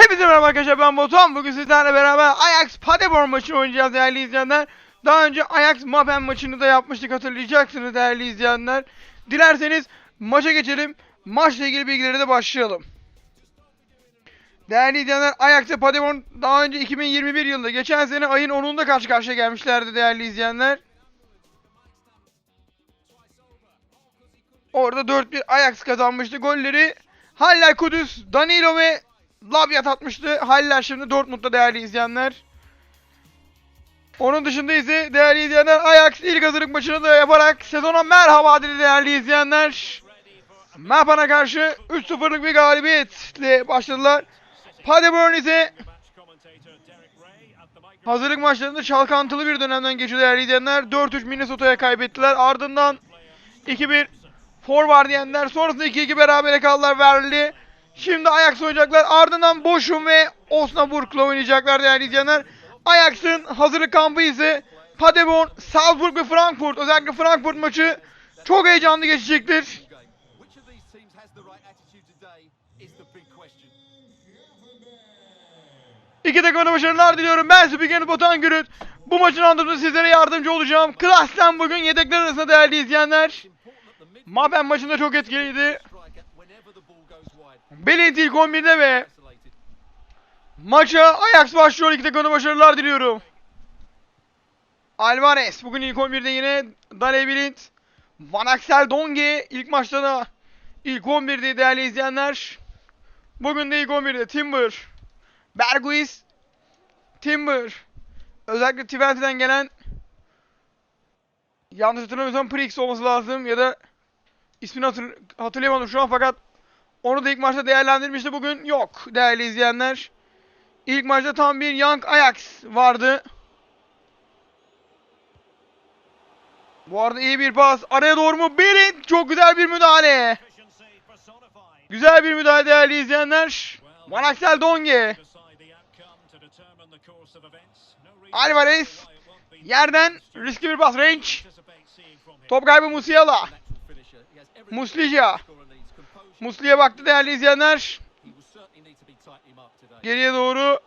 Hepinize merhaba arkadaşlar ben Batuhan. Bugün sizlerle beraber Ajax Paderborn maçını oynayacağız değerli izleyenler. Daha önce Ajax Mappen maçını da yapmıştık hatırlayacaksınız değerli izleyenler. Dilerseniz maça geçelim. Maçla ilgili bilgileri de başlayalım. Değerli izleyenler Ajax ve Paderborn daha önce 2021 yılında geçen sene ayın 10'unda karşı karşıya gelmişlerdi değerli izleyenler. Orada 4-1 Ajax kazanmıştı. Golleri Haller Kudüs, Danilo ve Labyat atmıştı. Haller şimdi Dortmund'da değerli izleyenler. Onun dışında ise değerli izleyenler Ajax ilk hazırlık maçını da yaparak sezona merhaba dedi değerli izleyenler. Mapan'a karşı 3-0'lık bir galibiyetle başladılar. Paderborn ise hazırlık maçlarında çalkantılı bir dönemden geçiyor değerli izleyenler. 4-3 Minnesota'ya kaybettiler. Ardından 2-1 forward diyenler sonrasında 2-2 berabere kaldılar Verli. Şimdi Ajax oynayacaklar. Ardından Bochum ve Osnabrück'la oynayacaklar değerli izleyenler. Ajax'ın hazırlık kampı ise Paderborn, Salzburg ve Frankfurt. Özellikle Frankfurt maçı çok heyecanlı geçecektir. İki takımına başarılar diliyorum. Ben Spiker Botan Gürüt. Bu maçın anlatımında sizlere yardımcı olacağım. Klasten bugün yedekler arasında değerli izleyenler. Maben maçında çok etkiliydi. Goes wide, Belint ilk 11'de ve. Maça Ajax başlıyor. İki takımına başarılar diliyorum. Alvarez bugün ilk 11'de yine Dale Blind. Van Axel Donge ilk maçta da ilk 11'de değerli izleyenler. Bugün de ilk 11'de Timber, Berguis, Timber. Özellikle Twente'den gelen yanlış hatırlamıyorsam Prix olması lazım ya da ismini hatır, hatırlayamadım şu an fakat onu da ilk maçta değerlendirmişti bugün yok değerli izleyenler. İlk maçta tam bir Young Ajax vardı. Bu arada iyi bir pas. Araya doğru mu? Berin çok güzel bir müdahale. Güzel bir müdahale değerli izleyenler. Van Axel Donge. Alvarez. Yerden riskli bir pas. Range. Top kaybı Musiala. Natural Musli'ye baktı değerli izleyenler. Geriye doğru.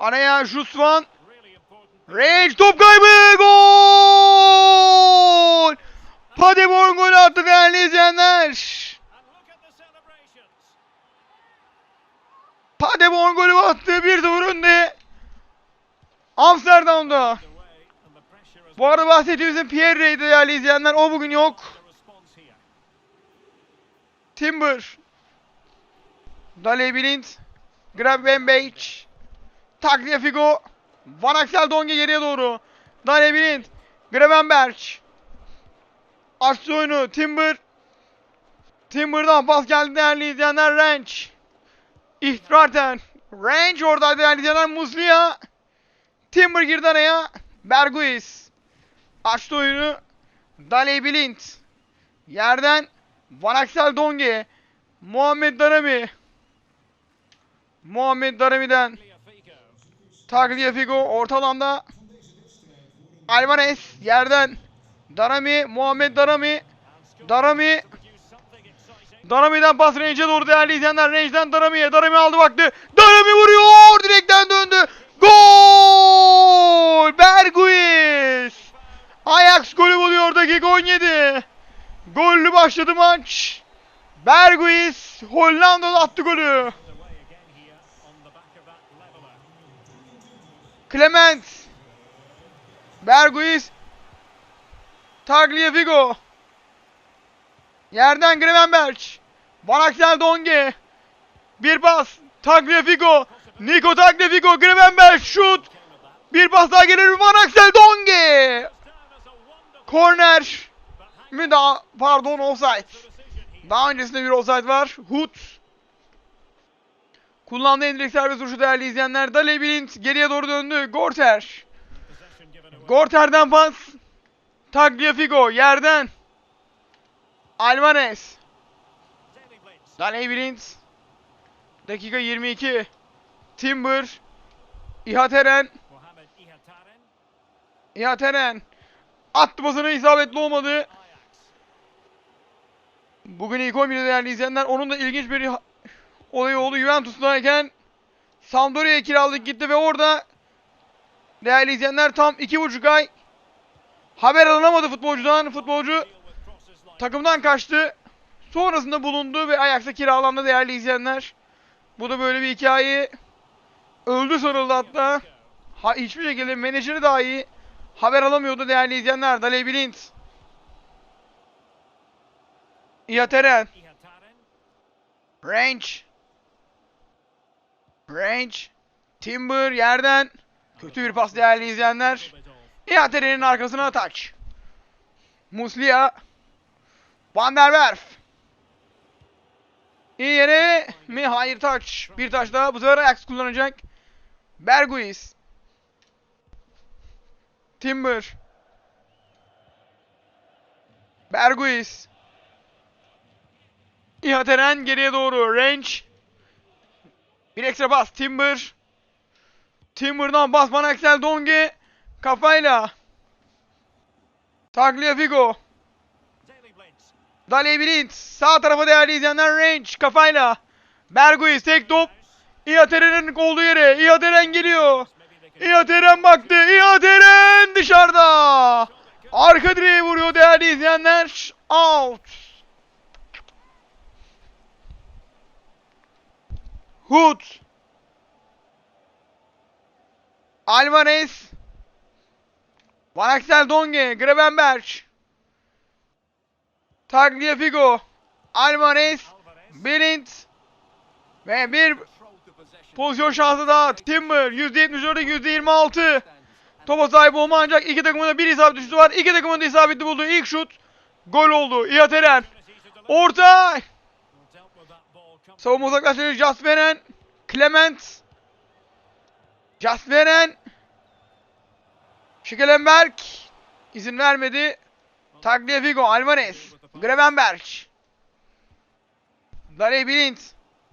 Araya Jusvan. Range top kaybı. Gol! Paderborn gol attı değerli izleyenler. Paderborn golü attı. 1-0 önde. Amsterdam'da. Bu arada bahsettiğimizin Pierre'ydi değerli izleyenler. O bugün yok. Timber. Dale Blind. Grabenbeich. Tagliafico. Van Axel Donge geriye doğru. Dale Blind. Gravenberg. Açtı oyunu. Timber. Timber'dan pas geldi değerli izleyenler. Range. İhtraten. Range orada değerli izleyenler. Muslia. Timber girdi araya. Berguis. Açtı oyunu. Dale Blind. Yerden Van Axel Donge. Muhammed Darami. Muhammed Darami'den Tagliafico. Orta alanda. Alvarez yerden Darami Muhammed Darami. Darami. Darami'den pas range'e doğru değerli izleyenler. Range'den Darami'ye. Darami aldı baktı. Darami vuruyor. Direkten döndü. Gol! Berguis Ajax golü buluyor dakika 17 Gollü başladı maç. Berguis Hollanda'da attı golü. Clement. Berguis Tagliafico. Yerden Grevenberg Van Donge. Bir pas. Tagliafico. Nico Tagliafico. Grevenberg şut. Bir pas daha gelir. Van Donge Korner mi daha pardon offside Daha öncesinde bir offside var Hut Kullandığı en direkt serbest vuruşu değerli izleyenler. Dale Blind geriye doğru döndü. Gorter. Gorter'den pas. Tagliafico yerden. Alvarez. Dale Blind. Dakika 22. Timber. İhateren. İhateren. Attı basına isabetli olmadı. Bugün ilk 11'de değerli izleyenler onun da ilginç bir olayı oldu. Juventus'tayken Sampdoria'ya kiralık gitti ve orada değerli izleyenler tam iki buçuk ay haber alınamadı futbolcudan. Futbolcu takımdan kaçtı. Sonrasında bulundu ve Ajax'a kiralandı değerli izleyenler. Bu da böyle bir hikaye. Öldü sarıldı hatta. Ha, hiçbir şekilde menajeri dahi haber alamıyordu değerli izleyenler. Daley Blind. Iateren. Range. Range. Timber yerden. Kötü bir pas değerli izleyenler. Iateren'in arkasına taç. Muslia. Van der Werf. İyi yere mi? Hayır taç. Bir taş daha. Bu sefer Ajax kullanacak. Berguis. Timber. Berguis. İhateren geriye doğru. Range. Bir ekstra bas. Timber. Timber'dan bas bana Axel Donge. Kafayla. Tagliafico. Dale Blind. Sağ tarafa değerli izleyenler range. Kafayla. Berguis tek top. İhateren'in olduğu yere. İhateren geliyor. İhateren baktı. İhateren dışarıda. Arka direğe vuruyor değerli izleyenler. Out. Hood. Alvarez. Van Axel Donge. Gravenberch. Tagliafico. Alvarez. Blind. Ve bir. Pozisyon şansı daha. Timber. %74'e %26. Topa sahip olma ancak iki takımın da bir isabetli şutu var. İki takımın da isabetli bulduğu ilk şut. Gol oldu. İhateren. Orta. Savunma uzaklaştırıyor. Jasperen. Clement. Jasperen. Schikelenberg. izin vermedi. Tagliafico. Alvarez. Gravenberg. Daley Blind.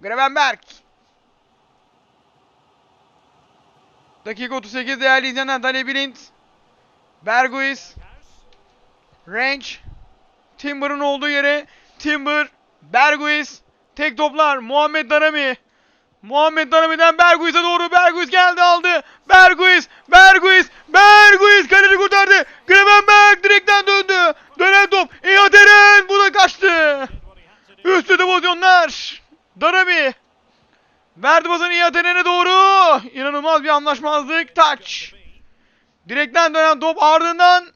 Gravenberg. Dakika 38 değerli izleyenler. Daley Blind. Berguis. Range. Timber'ın olduğu yere. Timber. Berguis. Tek toplar. Muhammed Darami. Muhammed Darami'den Berguis'e doğru. Berguis geldi aldı. Berguis. Berguis. Berguis. Kaleci kurtardı. Gravenberg direkten döndü. Dönen top. İhateren. Bu da kaçtı. Üstü pozisyonlar. Darami. Verdi basını İhateren'e doğru. İnanılmaz bir anlaşmazlık. Taç. Direkten dönen top ardından.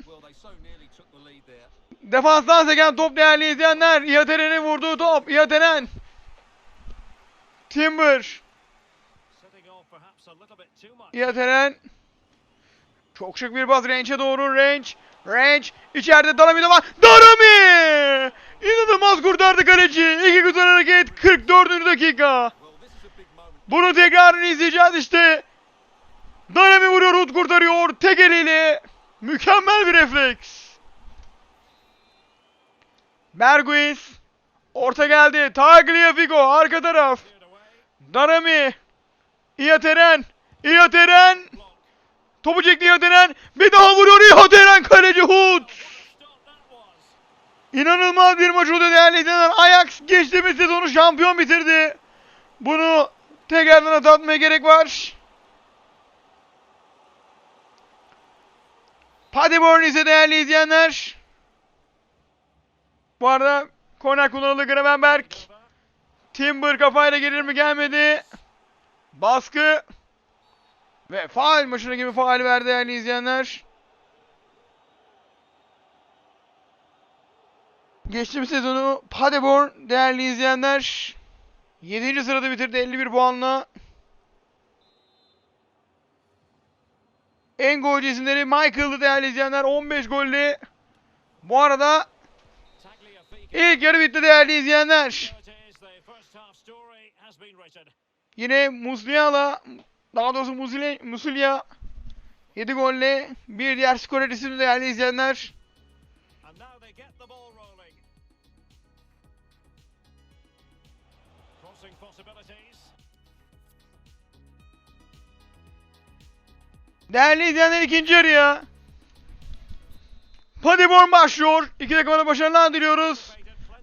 Defanstan seken top değerli izleyenler. İhateren'in vurduğu top. İhateren. Timber. İhateren. Çok şık bir bas Range'e doğru. Range. Range. İçeride Darami var. Darami! İnanılmaz kurtardı kaleci. İki güzel hareket. 44. dakika. Bunu tekrarını izleyeceğiz işte. Darami vuruyor, Hut kurtarıyor. Tek eliyle. Mükemmel bir refleks. Berguis. Orta geldi. Tagliafico arka taraf. Darami. İyateren. İyateren. Topu çekti İyateren. Bir daha vuruyor İyateren kaleci Hut. İnanılmaz bir maç oldu değerli izleyenler. Ajax geçtiğimiz sezonu şampiyon bitirdi. Bunu tekrardan hatırlatmaya gerek var. Paderborn ise değerli izleyenler. Bu arada korner kullanıldı Gravenberg. Timber kafayla gelir mi gelmedi. Baskı. Ve faal maçına gibi faal verdi değerli izleyenler. Geçtiğimiz sezonu Paderborn değerli izleyenler 7. sırada bitirdi 51 puanla. En golcü isimleri Michael'dı değerli izleyenler 15 golle. Bu arada ilk yarı bitti değerli izleyenler. Yine Muslia'la daha doğrusu Muslia 7 golle bir diğer skorer isim değerli izleyenler. Değerli izleyenler ikinci yarıya. Paderborn başlıyor. İki takıma da başarılar diliyoruz.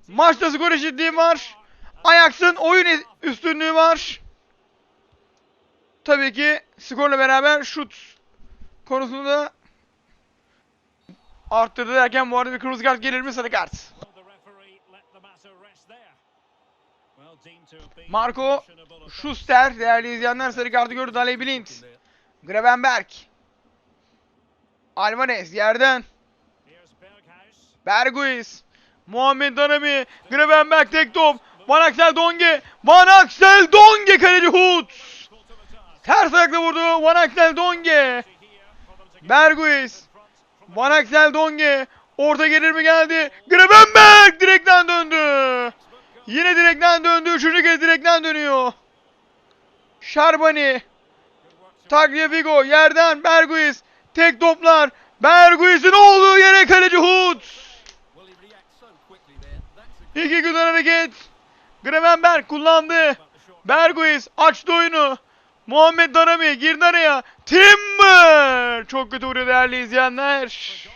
Maçta skor eşitliği var. Ajax'ın oyun üstünlüğü var. Tabii ki skorla beraber şut konusunda arttırdı derken bu arada bir kırmızı kart gelir mi sarı kart. Marco Schuster değerli izleyenler sarı kartı gördü Daley Blind. Gravenberg. Alvarez yerden. Berguiz. Muhammed Danami. Gravenberg tek top. Van Axel Donge. Van Axel Donge kaleci Hut. Ters ayakla vurdu. Van Axel Donge. Berguiz. Van Axel Donge. Orta gelir mi geldi? Gravenberg direkten döndü. Yine direkten döndü. Üçüncü kez direkten dönüyor. Şarbani. Tagliafico yerden Berguiz. Tek toplar. Berguiz'in olduğu yere kaleci a İki güzel hareket. Gravenberg kullandı. Berguiz açtı oyunu. Muhammed Darami girdi araya. Timber! Çok kötü vuruyor değerli izleyenler.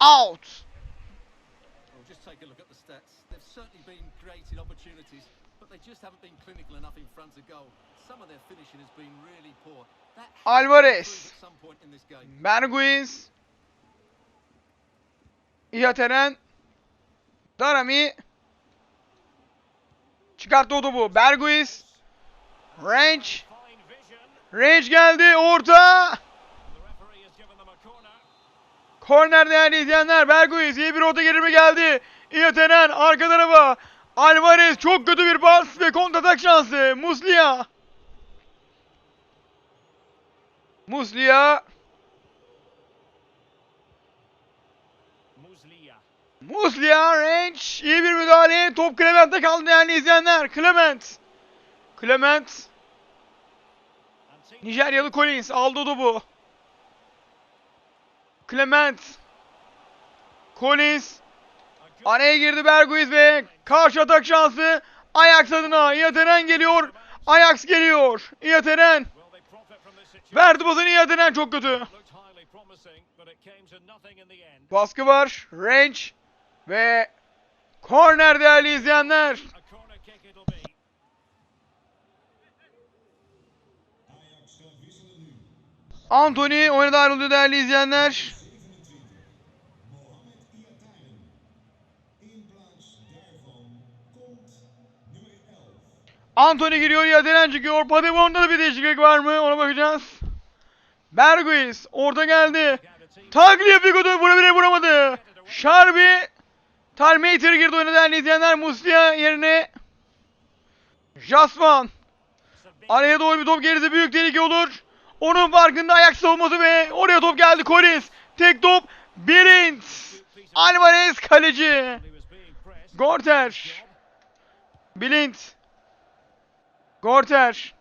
Out. They just haven't been clinical enough in front of goal. Alvarez. Berguiz. İhateren. Darami. Çıkarttı o topu. Berguiz. Range. Range geldi. Orta. Korner değerli izleyenler. Berguiz iyi bir orta gelir mi geldi. İhateren arka tarafa. Alvarez çok kötü bir pas ve kontratak şansı. Muslia. Muslia. Muslia range iyi bir müdahale. Top Clement'te kaldı değerli izleyenler. Clement. Clement. Nijeryalı Collins aldı topu. Clement. Collins. Araya girdi Berguiz ve karşı atak şansı Ajax adına. Iateren geliyor. Ajax geliyor. Iateren. Verdi pasını Iateren çok kötü. Baskı var. Range. Ve korner değerli izleyenler. Anthony oyuna ayrılıyor değerli izleyenler. Anthony giriyor, Yadelen çıkıyor. Pademon'da da bir değişiklik var mı? Ona bakacağız. Berguiz orta geldi. Tagliafico'da vurabilir vuramadı. Sharby Talmater girdi oyuna değerli izleyenler. Muslia yerine Jasvan. Araya doğru bir top gerisi büyük tehlike olur. Onun farkında ayak savunması ve oraya top geldi Collins. Tek top Birint. Alvarez kaleci. Gorter. Blind. Gorter.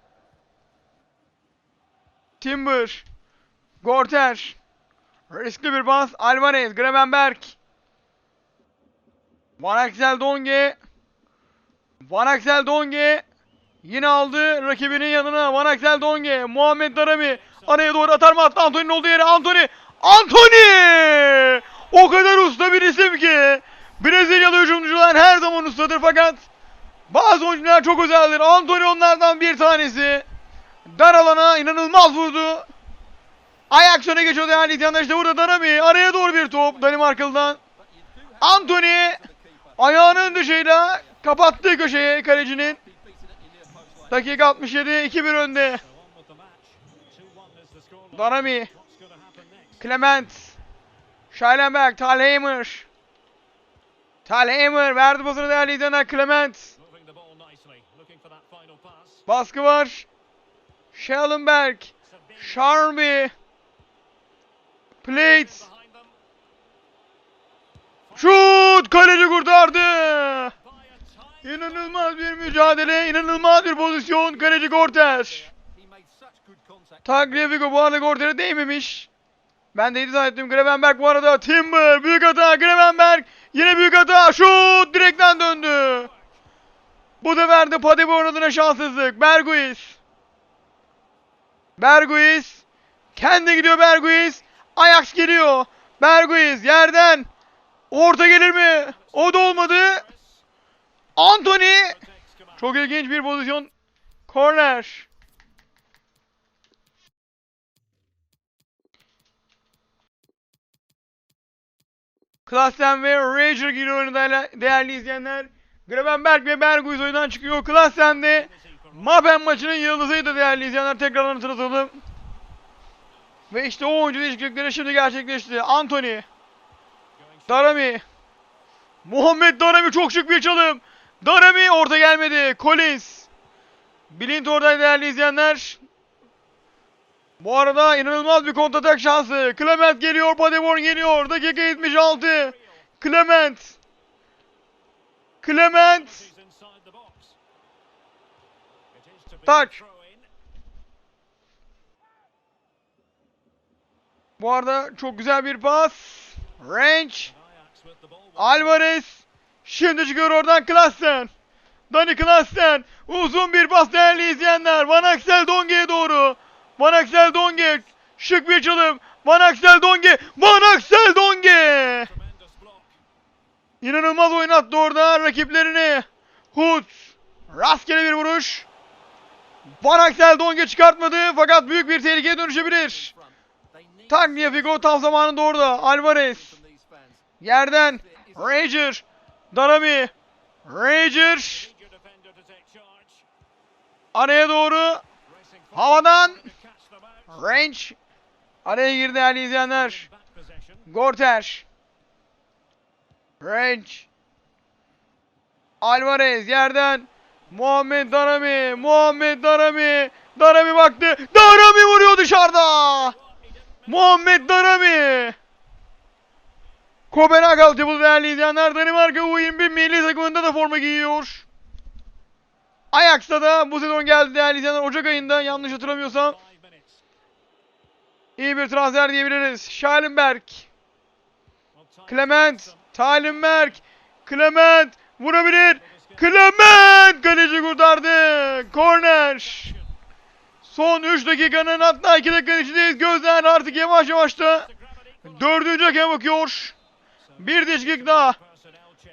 Timber. Gorter. Riskli bir pas. Alvarez. Gravenberg. Van Axel Donge. Van Axel Donge. Yine aldı rakibinin yanına. Van Axel Donge. Muhammed Darami. Araya doğru atar mı attı Antony'nin olduğu yere. Antony. Antony! O kadar usta bir isim ki. Brezilyalı hücumcular her zaman ustadır fakat bazı oyuncular çok özeldir. Antony onlardan bir tanesi. Dar alana inanılmaz vurdu. Ayak öne geçiyor değerli izleyenler. İşte burada Darami. Araya doğru bir top. Danimarkalı'dan. Anthony ayağının dışıyla kapattığı köşeye kalecinin. Dakika 67 2-1 önde. Darami. Clement. Scheilenberg. Talheimer. Talheimer verdi pasını değerli izleyenler. Clement. Baskı var. Schellenberg. Sharby. Plate. Şut! Kaleci kurtardı. İnanılmaz bir mücadele, inanılmaz bir pozisyon. Kaleci Gorter. Tagliafico bu arada Gorter'e değmemiş. Ben de zannettim. Gravenberg bu arada. Timber. Büyük hata. Gravenberg. Yine büyük hata. Şut! Direkten döndü. Bu sefer de Paderborn adına şanssızlık. Berguiz. Berguiz. Kendi gidiyor Berguiz. Ajax geliyor. Berguiz yerden. Orta gelir mi? O da olmadı. Anthony. Çok ilginç bir pozisyon. Corner. Klassen ve Rager giriyor oyuna değerli, izleyenler. Gravenberg ve Berghuis oyundan çıkıyor. Klassen'de Maben maçının yıldızıydı değerli izleyenler. Tekrar hatırlatalım. Ve işte o oyuncu değişiklikleri şimdi gerçekleşti. Anthony. Darami. Muhammed Darami çok şık bir çalım. Darami orta gelmedi. Collins. Blind oradaydı değerli izleyenler. Bu arada inanılmaz bir kontratak şansı. Clement geliyor, Paderborn geliyor. Dakika 76. Clement. Clement. Touch. Bu arada çok güzel bir pas. Range. Alvarez. Şimdi çıkıyor oradan Klassen. Dani Klassen. Uzun bir pas değerli izleyenler. Van Axel Donge'ye doğru. Van Axel Donge. Şık bir çalım. Van Axel Donge. Van Axel Donge. İnanılmaz oynattı orada rakiplerini. Hut. Rastgele bir vuruş. Van Axel Donge çıkartmadı fakat büyük bir tehlikeye dönüşebilir. Tagliafico tam zamanında orada. Alvarez. Yerden. Rager. Darami. Rager. Araya doğru. Havadan. Range. Araya girdi değerli izleyenler. Gorter. Range. Alvarez yerden. Muhammed Darami. Muhammed Darami. Darami baktı. Darami vuruyor dışarıda. Muhammed Darami. Kopenhag altyapılı değerli izleyenler Danimarka U21 milli takımında da forma giyiyor. Ajax'ta da bu sezon geldi değerli izleyenler Ocak ayında yanlış hatırlamıyorsam. İyi bir transfer diyebiliriz. Schallenberg, Clement, Talenberg, Clement vurabilir. Clement kaleci kurtardı. Corner. Son 3 dakikanın hatta 2 dakikanın içindeyiz. Gözler artık yavaş yavaş da dördüncü hakeme bakıyor. Bir değişiklik daha.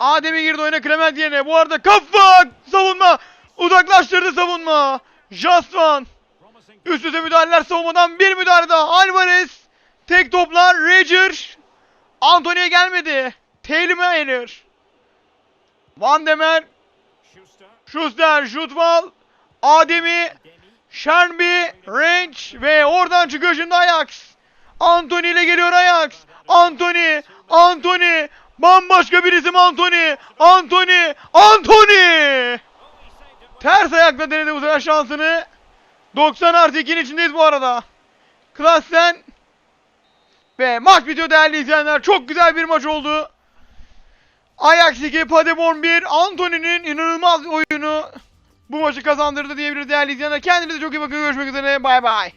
Adem'i girdi oyuna Clement yerine. Bu arada kafa savunma. Uzaklaştırdı savunma. Jasvan. Üst üste müdahaleler savunmadan bir müdahale daha. Alvarez. Tek toplar. Rager. Anthony'ye gelmedi. Taylor Van Demer. Schuster. Jutval. Ademi. Shenby. Range. Ve oradan çıkıyor şimdi Ajax. Anthony ile geliyor Ajax. Anthony. Anthony. Bambaşka bir isim Anthony. Anthony. Anthony. Ters ayakla denedi bu sefer şansını. 90 artı 2'nin içindeyiz bu arada. Klassen. Ve maç bitiyor değerli izleyenler. Çok güzel bir maç oldu. Ajax 2, Paderborn 1. Anthony'nin inanılmaz oyunu bu maçı kazandırdı diyebiliriz değerli izleyenler. Kendinize çok iyi bakın. Görüşmek üzere. Bay bay.